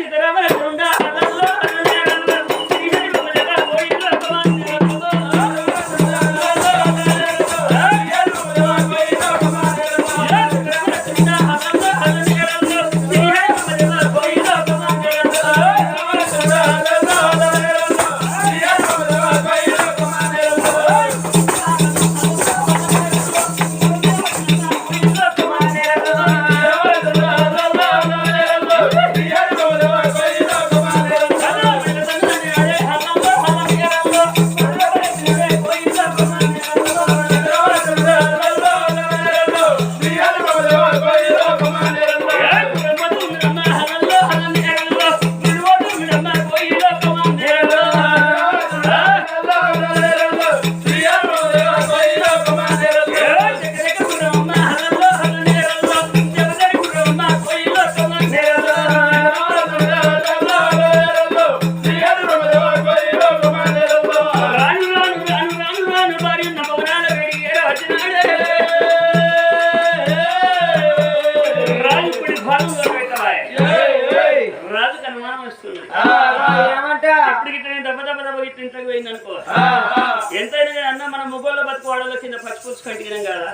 సీతారామల గుండా గిట్ట ఇంట్లోకి పోయింది అనుకో ఎంతైనా కానీ అన్న మన మొగోళ్ళ బతుకు ఆడలో కింద పచ్చి పుచ్చి కంటికినాం కదా?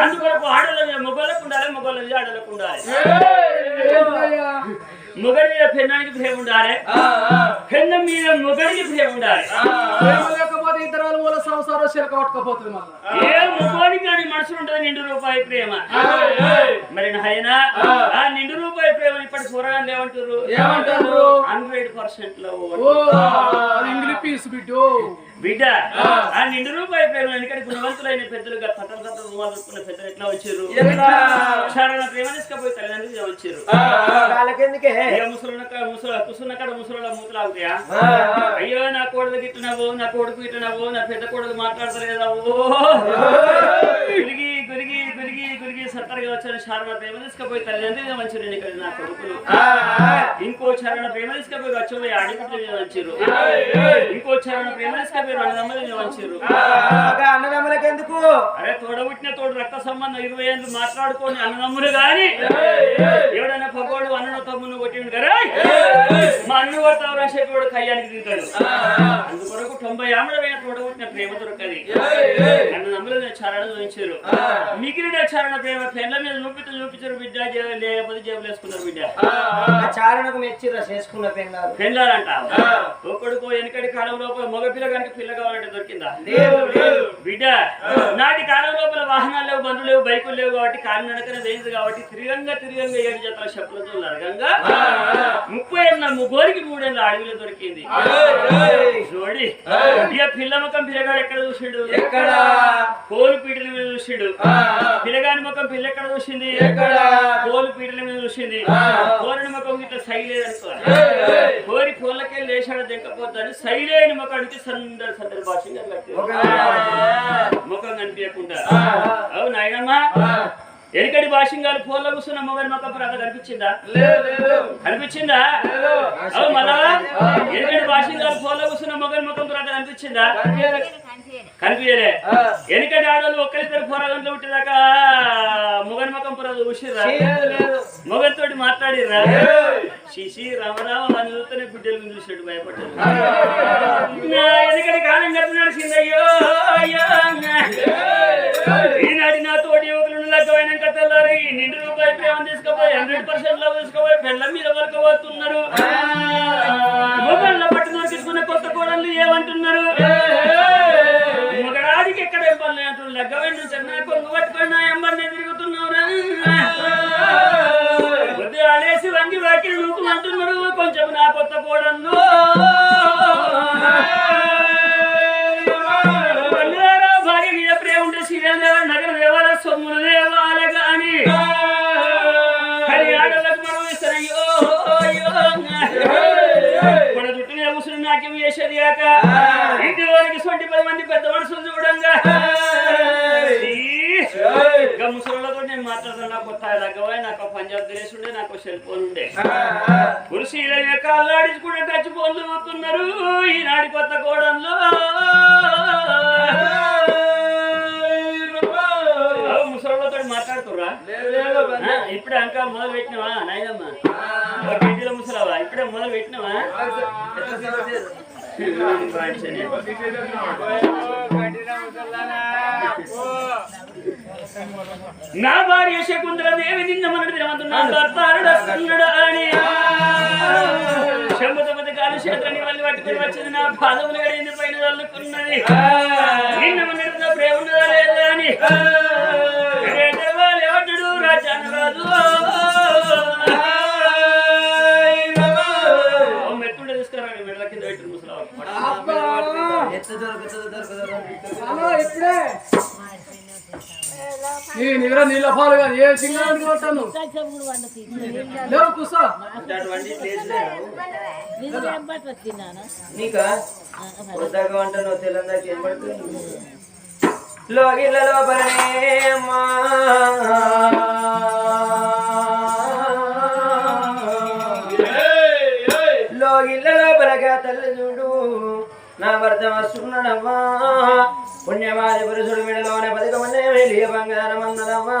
అందుకొరకు ఆడల మొగోళ్ళకు ఉండాలి మొగోళ్ళ ఆడలకు ఉండాలి. మొగడి మీద పెన్నానికి ప్రేమ ఉండాలి? పెన్నం మీద మొగడికి ప్రేమ ఉండాలి? లేకపోతే ఇద్దరు మూల సంసారం చిలక పట్టుకపోతుంది మళ్ళీ. ఏ మొగోడికి కానీ మనసులు ఉంటుంది నిండు రూపాయి ప్రేమ? మరి నాయనా ఆ. నిండు రూపాయి ప్రేమ ఇప్పటి కూరగాయలు ఏమంటారు? ఏమంటారు? హండ్రెడ్ పర్సెంట్లో ఇంగ్లీష్ పీస్ బిడ్డు. బిడ్డ. ఆ నిండు రూపాయి ప్రేమ ఎందుకంటే గుణవంతులైన పెద్దలుగా కథలు కథలు మొదలుకున్న పెద్దలు ఎట్లా వచ్చారు? సాధారణ ప్రేమ తీసుకపోయి తల్లిదండ్రులు వచ్చారు. ముసలున్న కాడ ముసల మూతలు అవుతాయా అయ్యో నా కోడలు గిట్టినావు నా కొడుకు గిట్టినావు నా పెద్ద కొడుకు మాట్లాడతలేదా? ఓ. గురిగి సత్తరగా వచ్చిన శారణ ప్రేమ తీసుకపోయి తల్లిదండ్రులు మంచి నేను ఇక్కడ నా కొడుకులు. ఇంకో చరణ ప్రేమ తీసుకపోయి వచ్చి ఆడిపిట్లు మీద వచ్చారు ఇంకో చరణ ప్రేమ తీసుకపోయి మీద వచ్చారు అన్నదమ్ములకెందుకు అరే తోడబుట్టిన తోడు రక్త సంబంధం ఇరవై ఏళ్ళు మాట్లాడుకొని అన్నదమ్ములు గాని ఎవడైనా పగోడు అన్నను తమ్మును కొట్టిండు కదా? మా అన్ను కొడతావు రాసేటోడు కయ్యానికి దిగుతాడు. అందుకొరకు తొంభై ఆమెడ వేల తోడబుట్టిన ప్రేమ దొరకది. అన్నదమ్ములు చారణ చూపించారు మిగిలిన చారణ ప్రేమ పెళ్ళ మీద చూపిస్తూ చూపించారు బిడ్డ లేకపోతే జేబులు వేసుకున్నారు బిడ్డ. చారణకు మెచ్చిరా చేసుకున్న పెళ్ళారు పెళ్ళాలంట ఒక్కడికో వెనకటి కాలం లోపల మగ పిల్లగానికి పిల్ల కావాలంటే దొరికిందా? బిడ్డ నాటి కాలం లోపల వాహనాలు లేవు బండ్లు లేవు బైకులు లేవు కాబట్టి కాలు నడకనే వేయదు కాబట్టి తిరిగంగా తిరిగంగా ఏడు జతల చెప్పులతో నరగంగా ముప్పై ఏళ్ళ ముగ్గురికి మూడేళ్ళ అడవిలో దొరికింది. చూడి. పిల్ల ముఖం పిల్లగాడు ఎక్కడ చూసిండు? ఎక్కడ? కోలు పీటల మీద చూసిండు. పిల్లగాని ముఖం పిల్ల ఎక్కడ? చూసింది కోలు పీటల మీద చూసింది. కోరిని ముఖం ఇట్లా సైలేదనుకో కోరి కోళ్ళకెళ్ళి లేచాడు దింకపోద్దని సైలేని ముఖానికి సందర్ సందర్ భాషగా ముఖం కనిపించకుండా. అవు నాయనమ్మా? ఎనకటి భాషంగాలు ఫోన్లో కూర్చున్న మొబైల్ మొక్క ప్రాంత కనిపించిందా? కనిపించిందా? అవు మళ్ళా ఎనకటి భాషంగాలు ఫోన్లో కూర్చున్న మొబైల్ మొక్క ప్రాంత కనిపించిందా? కనిపించలే. ఎనకటి ఆడవాళ్ళు ఒక్కరిద్దరు పోరాగంలో పుట్టిదాకా మొగన్ మొఖం పొర చూసిర్రా? మొగన్ మాట్లాడిర్రా? శిశి రామరామ అని చూస్తేనే బిడ్డలు చూసాడు భయపడ్డాడు. ఎనకటి కాలం గడిపి నడిచిందయ్యో నిండు రూపాయి ప్రేమ తీసుకుపోయి హండ్రెడ్ పర్సెంట్ లవ్ తీసుకుపోయి పెళ్ళ మీద వరకు పోతున్నారు మొబైల్ పట్టుకుని తీసుకున్న కొత్త కోడళ్ళు ఏమంటున్నారు? మగడాడికి ఎక్కడ ఎంపల్లి అంటున్నారు లగ్గమైన నుంచి నా కొంగు పట్టుకొని నా ఎంబడిని తిరుగుతున్నావురా ఆడేసి వంగి వాకిలు నూకు అంటున్నారు కొంచెం నా కొత్త కోడళ్ళు నాట్యం చేసేది కాక ఇంటి వారికి సొంటి పది మంది పెద్ద మనుషులు చూడంగా. ముసలితో నేను మాట్లాడుతున్నా నాకు దగ్గర నాకు పంజాబ్ దినేష్ ఉండే నాకు సెల్ ఫోన్ ఉండే. కుర్చీల కాళ్ళాడించుకుంటే టచ్ ఫోన్లు పోతున్నారు ఈనాటి కొత్త కోడంలో ముసలితో మాట్లాడుతుర్రా? ఆ, ఇప్పుడే అంకా మొదలు పెట్టినవా నాయనమ్మ? ఒక మొదలు పెట్టినావా? నా భార్య శకుంతల దేవి నిన్న మన తినమంటున్నాడు అని. శంభుతపతి కాలు చేతులని వల్లి పట్టుకుని వచ్చింది నా పాదములు గడింది పైన చల్లుకున్నది నిన్న మన ప్రేమ అని. రాజాను రాదు నీ నిద్ర నీళ్ళ పాలు కానీ ఏ సింగానికి కొట్టాను లేవు కూసా అటువంటి ప్లేస్ నీకా వద్దాక వంట ఏం పడుతుంది? తల్లి చూడు నా భర్త వస్తున్నాడమ్మా. పుణ్యమాది పురుషుడు మిడలోనే పథకమనే వెళ్ళి బంగారం అన్నదమ్మా.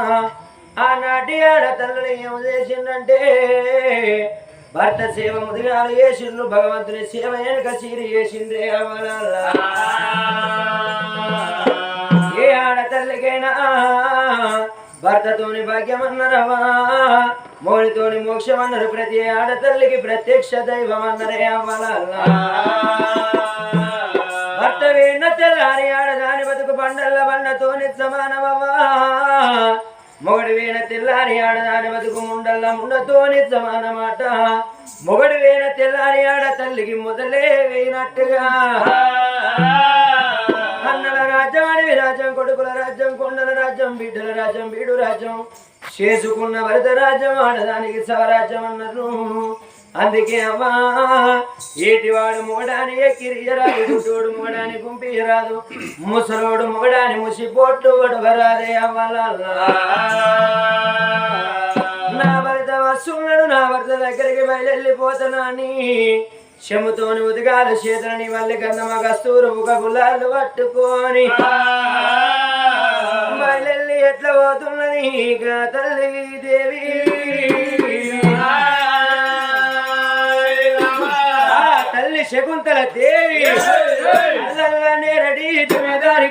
ఆనాటి ఆడ తల్లులు ఏం చేసిందంటే భర్త సేవ ముదిగాలు చేసిండ్రు భగవంతుని సేవ వెనుక చీరి చేసిండ్రే ఏ ఆడతల్లికైనా భర్తతోని భాగ్యం అన్నరవా మోడితోని మోక్షం అన్నారు ప్రతి ఆడతల్లికి ప్రత్యక్ష దైవం అన్నరే అవ్వాలల్లా పండల్ల సమానమవ్వా. మొగడు వేణ తెల్లారి ఆడదాని బతుకు ముండల్ల ముండతోని సమానమాట. మొగడు వేణ తెల్లారి ఆడ తల్లికి మొదలే వేయినట్టుగా. అన్నల రాజ్యం అడవి రాజ్యం కొడుకుల రాజ్యం కొండల రాజ్యం బిడ్డల రాజ్యం బీడు రాజ్యం. చేసుకున్న వరద రాజ్యం ఆడదానికి స్వరాజ్యం అన్నారు. అందుకే అమ్మా ఏటివాడు మొగడాని ఎక్కిరియరాదు చూడు మొగడాని గుంపియరాదు ముసలోడు మొగడాని ముసిపోట్లు గడవరాదే అవ్వాలల్లా నా భర్త వస్తున్నాడు నా భర్త దగ్గరికి బయలుపోతాను అని చెముతోని ఉదగాలు చేతులని మళ్ళీ కన్నమ కస్తూరు ఒక గులాలు పట్టుకొని. బయలెల్లి ఎట్లా పోతున్నది ఇక తల్లి దేవి? తల్లి శకుంతల దేవి. రెడీ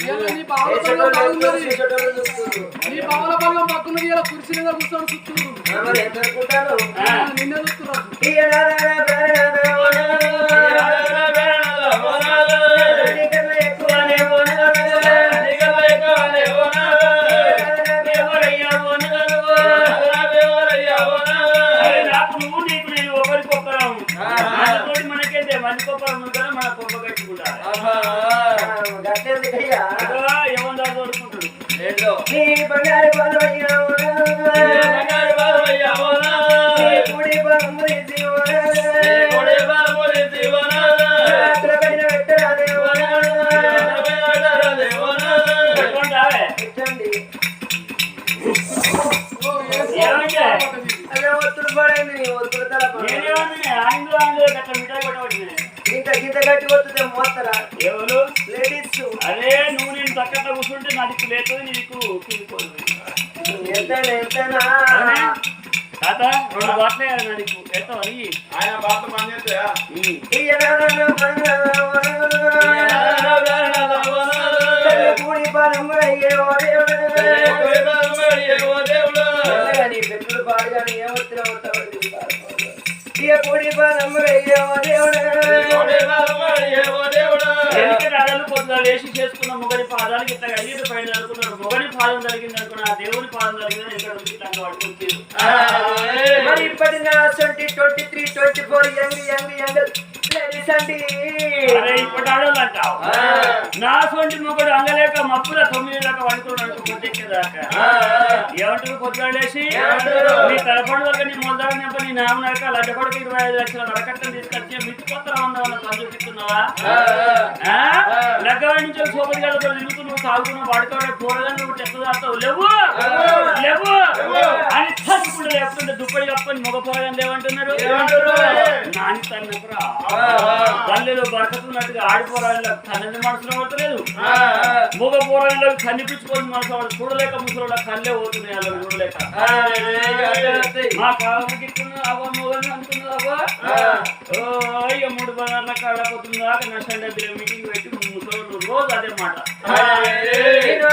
ఇవాళ నీ బావల వేసేటోళ్ళు బలం బాగున్నది ఎక్కువ, చేసేటోళ్ళు చూస్తున్నారు. నీ పక్కున్నది ఇలా కుర్చీ మీద కూర్చొని నిన్నే చూస్తున్నారు మనకొకరం ఉంటారు మన కొప్ప కట్టుకుంటారు? ఏమన్నా తోడుకుంటాడు నీ బంగారు పదవయ్యా నీ కుడి పదమురి జీవన. రాత్రపైన పెట్టరాదే పెట్టుకుంటావే పెట్టండి. ఓ, ఏ ఏమంటే? పక్కది. అదే ఒత్తుడు గోడైంది నీ ఒత్తుల తలప నేనేమన్నా ఆంగ్లో ఆంగ్లో గట్ల మిఠాయి కొట్టవచ్చింది ఇంత గింత గట్టి కొట్టుతే మోస్తారా? ఎవరు? లేడీస్? అరే నువ్వు నేను పక్కన కూర్చుంటే నా దిక్కు లేతుంది నీకు కిందిపోదు ఎంతైనా ఎంతైనా. అవునే? తాత రెండు బాట్లే నా దిక్కు ఎత్తవని ఆయన బాధ పని చేస్తాయా దేవుడు? అడలు పొద్దున లేచి చేసుకున్న మొగని పాదాలకి ఇట్లా కలిగి పైన అనుకున్నారు మొగని పాదం జరిగింది అనుకున్న దేవుని పాదం జరిగిందని ఇక్కడ ఇట్లా పట్టుకొచ్చారు మరి ఇప్పటి నా twenty twenty three twenty four young young young ladies అండి నా సొంటి మొగడు అంగలేక మబ్బుల తొమ్మిది దాకా వండుకున్నాడు పొద్దెక్కేదాకా ఏమంటారు పొద్దున లేచి నీ తలపడి వరకు నీ మొదలు నింప నీ నామనాక లడ్డ కొడుకు ఇరవై ఐదు లక్షల వరకట్టం తీసుకొచ్చి మిత్తి కొత్త ఉందామన్న సంతోషిస్తున్నావా లగ్గవాడి నుంచి సోపతి గడప తిరుగుతున్నావు తాగుతున్నావు వాడుకోవడం కూరగాయలు నువ్వు చెత్త తాగుతావు. లేవు! లేవు! అని తప్పుకుంటూ లేకుంటే దుప్పటి కప్పని మగ పోరగాని లేవంటున్నారు నాని తన్నకురా. పల్లెలో బరకతున్నట్టుగా ఆడిపోరాళ్ళు తనని మనసులో పట్టలేదు మగ పోరాళ్ళకి కనిపించుకొని మనసు చూడలేక ముసలి కళ్ళే చూడలేక మా కాలంకి అవ్వ మొగలు ఓ ఇక మూడు పదార్ల కాడపోతుందా నా సండే మీటింగ్ పెట్టి ముసలు రోజు అదే మాట. నేను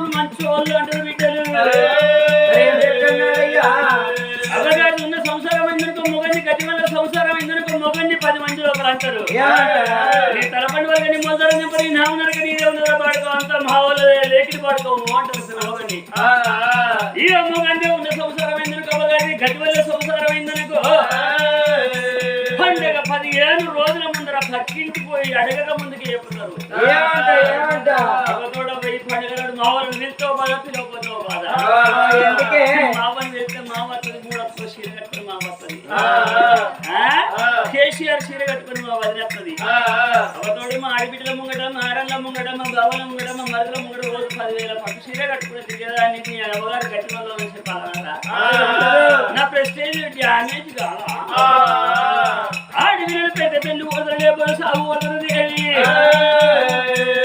అన్నదమ్ములు మంచి వాళ్ళు అంటారు బిడ్డలు? అవ్వగారు ఉన్న సంసారం అయిందనుకో మొగన్ని గట్టి వల్ల సంసారం అయిందనుకో మొగన్ని పది మంది లోపల అంటారు? నీ తలపండి వల్ల నీ మొదలు నింపని నామనరక నీదే ఉన్నదా పాడుకో అంత మా వాళ్ళు లేకిడి పాడుకో అంటారు ఈ అమ్మగానే ఉన్న సంసారం అయిందనుకో అవ్వగారి గట్టి వల్ల సంసారం అయిందనుకో పదిహేను రోజుల ముందర పక్కింటికి పోయి అడగక ముందుకి చెప్తారు పోయి పండుగ నాడు మావని వెళ్తే బాధ పిలవకపోతే బాధ. ఆ, ఎందుకే? మావని వెళ్తే మావ వస్తుంది మూడు వస్తుంది చీర కట్టుకుని మావ వస్తుంది. కేసీఆర్ చీర కట్టుకుని మా వదిలేస్తుంది. అవతోడి మా ఆడబిడ్డల ముంగట మా ముంగట మా బావల ముంగట మా మరదల ముంగట రోజు పదివేల పట్టు చీర కట్టుకుని తిరిగేదాన్ని నీ అవ్వగారు గట్టి వల్ల వచ్చే పలానా నా ప్రెస్టేజ్ డ్యామేజ్ కాదా ఆడవిన పెద్ద పెళ్ళి వదలలే సాగు వదలదేవి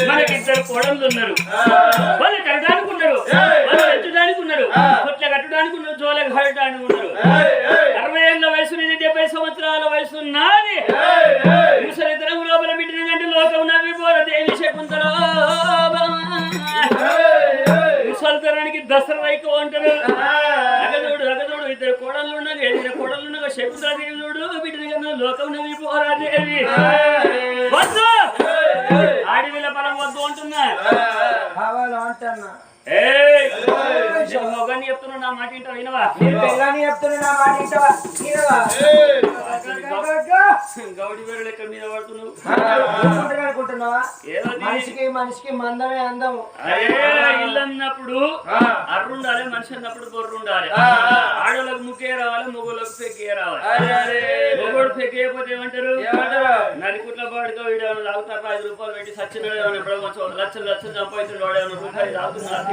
మనకిద్దరు కోడళ్ళు ఉన్నారు వాళ్ళు కట్టడానికి ఉన్నారు. వాళ్ళు ఎత్తడానికి ఉన్నారు. కొట్ల కట్టడానికి ఉన్నారు జోల కట్టడానికి ఉన్నారు. అరవై ఏళ్ళ వయసు నుంచి డెబ్బై సంవత్సరాల వయసు నాది. ముసలితరం లోపల గంట లోకం నవ్వి పోర దేవి శకుంతలో ముసలితరానికి దసరా రైకు అంటారు. అగదోడు ఇద్దరు కోడళ్ళు ఉన్నారు ఎదిగిన కోడళ్ళు ఉన్నారు శకుంతల దేవి చూడు బిడ్డిన గంట లోకం నవ్వి పోరా దేవి వద్దు! ఆడివిల బలం వద్దు అంటున్నా. కావాలా అంటున్నా. ఏయ్ నేను మొగని చెప్తున్నా నా మాట వింటావు? వినవా? నేను పిల్లని చెప్తున్నా నా మాట ఇంటవా వినవా? గౌడి వేరు లెక్క మీద పడుతున్నావు. అనుకుంటున్నా అనుకుంటున్నావా ఏదో నీ- మనిషికి మనిషికి మందమే అందం ఇల్లు అన్నప్పుడు అర్రు ఉండాలి మనిషి అన్నప్పుడు బొర్రు ఉండాలి ఆడోళ్ళకు ముక్కే రావాలి మొగోళ్ళకు పెక్కే రావాలి. మొగోడు పెక్కేయకపోతే ఏమంటారు? నలుగుట్ల పాడుకో వీడు తాగుతారు ఐదు రూపాయలు పెట్టి సచ్చినాడు ఏమైనా ఎప్పుడో కొంచెం లక్షలు లక్షలు సంపాదించిన వాడు రూపాయలు తాగుతున్నారు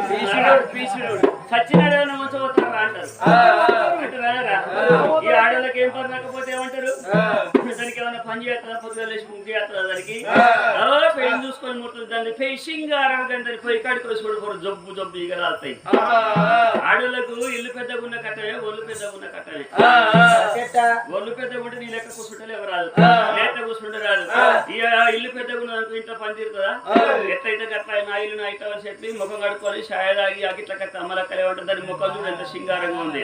పీసుడు సచ్చినాడు ఏమైనా మంచి పోతారా అంటారు ఈ ఆడోళ్ళకి ఏం పని లేకపోతే ఏమంటారు? దానికి ఏమైనా పని చేస్తుందా పొద్దుగా లేచి ముగ్గు చేస్తుందా దానికి అలా పెయిన్ చూసుకొని ముడుతుంది? దాన్ని ఫేసింగ్ ఆరోగ్యం దాన్ని పోయి కాడికి జబ్బు జబ్బు ఇక రాస్తాయి. ఆడోళ్ళకు ఇల్లు పెద్దగా ఉన్న కట్టమే ఒళ్ళు పెద్దగా ఉన్న ఎట్టా? ఒళ్ళు పెద్దగా ఉంటే నీ లెక్క కూర్చుంటే రాదు. లేత కూర్చుంటే రాదు. ఇక ఇల్లు పెద్దగా ఉన్న ఇంట్లో పని తీరుతుందా ఎట్లయితే గట్ల నా ఇల్లు నా ఇట్లా అని చెప్పి ముఖం కడుక్కొని ఛాయ్ తాగి ఆ గిట్ల కట్ట అమ్మలక్కలే ఉంటుంది దాని ముఖం చూడు ఎంత సింగారంగా ఉంది.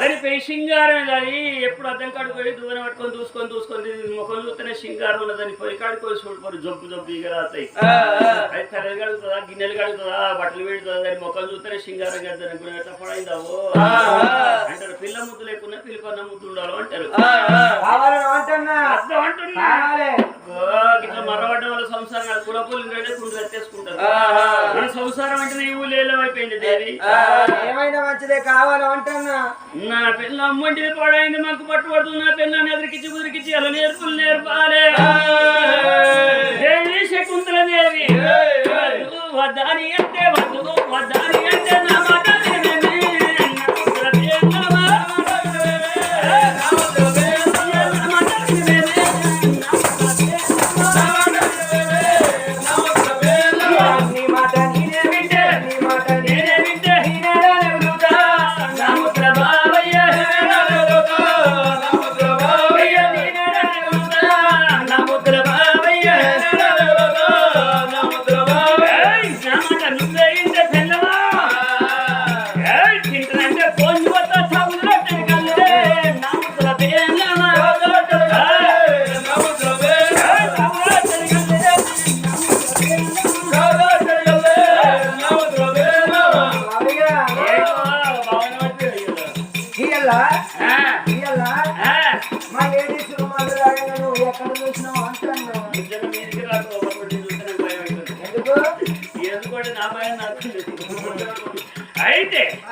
దాని పై సింగారం దాని ఎప్పుడు అద్దం కడుకొని దూరం పట్టుకొని చూసుకొని చూసుకొని ముఖం చూస్తేనే సింగారం ఉన్నదని కాడుకొని చూడుకొని జబ్బు జబ్బు ఇక రాస్తాయి అది తలలు కడుగుతుందా గిన్నెలు కడుగుతుందా బట్టలు పెడుతుందా దాని ముఖం చూస్తేనే సింగారం కదా ఎట్లా పడైందావో? అంటారు పిల్ల ముద్దు లేకుండా పిల్లకొన్న ముద్దు ఉండాలి అంటారు. కావాలని అంటున్నా. ఇట్లా మరవడ్డ వాళ్ళ సంసారం కులపూలు మన సంసారం అంటే ఈ ఊళ్ళో అయిపోయింది దేవి? ఏమైనా మంచిదే కావాలి అంటున్నా? నా పిల్ల అమ్మంటిది పాడైంది మాకు పట్టుబడుతుంది. నా పిల్లని ఎదురికిచ్చి కుదిరికిచ్చి అలా నేర్పులు. నేర్పాలి దేవి శకుంతల దేవి. వద్దు, వద్దని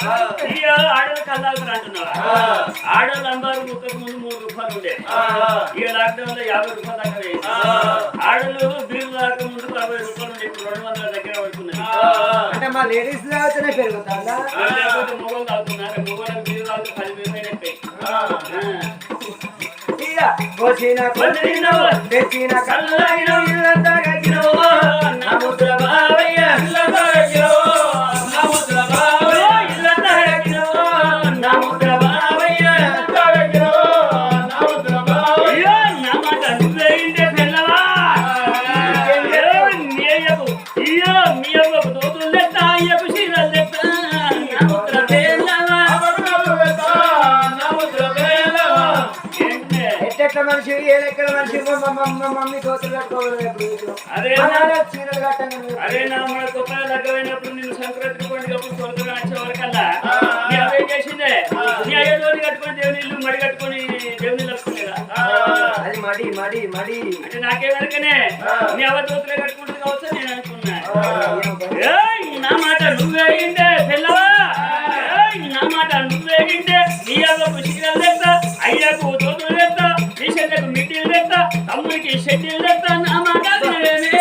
ఆడలు కల్లాలు అంటున్నావా? ఆడవాళ్ళు అందరూ ముక్కకు ముందు మూడు రూపాయలు ఉండే. ఈ లాక్డౌన్లో యాభై రూపాయలు దాకా వేయింది. ఆడలు బిల్లు దాకా ముందు అరవై రూపాయలు ఉండే. రెండు వందల దగ్గర పడుతున్నది అంటే మా లేడీస్ తాగితేనే పెరుగుతుందా? లేకపోతే మొగలు తాగుతున్నారు. మొగలు బిల్లు తాగితే పది వేలు అయినట్టాయి. కోసిన కొద్దిగా తెచ్చిన కల్లాగిన ఇల్లంతా గగినో, నా ముద్ర బావయ్య. ఎట్టెట్ల మనిషి? ఏ లెక్కల మనిషి మా- మా- మా- మా మమ్మీ కోతులు కట్టుకోవాలి చీరలు కట్టండి. అరే నా మన గొప్ప దగ్గరైనప్పుడు నిన్ను సంక్రాంతి పండుగ తొలగగా వచ్చే వరకల్లా? నీ అవేం చేసిందే? నీ అయ్యో రోజు కట్టుకొని దేవుని ఇల్లు మడి కట్టుకొని దేవుని కట్టుకోలేదా అది మడి మడి మడి. అంటే నాకే వరకనే. నీ అవ దోతులే కట్టుకుంటుంది కావచ్చు నేను అనుకున్నా. నా మాట నువ్వే ఇంటే పిల్లవా? నా మాట నువ్వే ఇంటే నీ అవ్వకు చీరలు తెస్తా అయ్యకు దోతులు చెల్లెకు మిట్టిలు తెస్తా తమ్ముడికి షెటిల్ తెస్తా నా మాట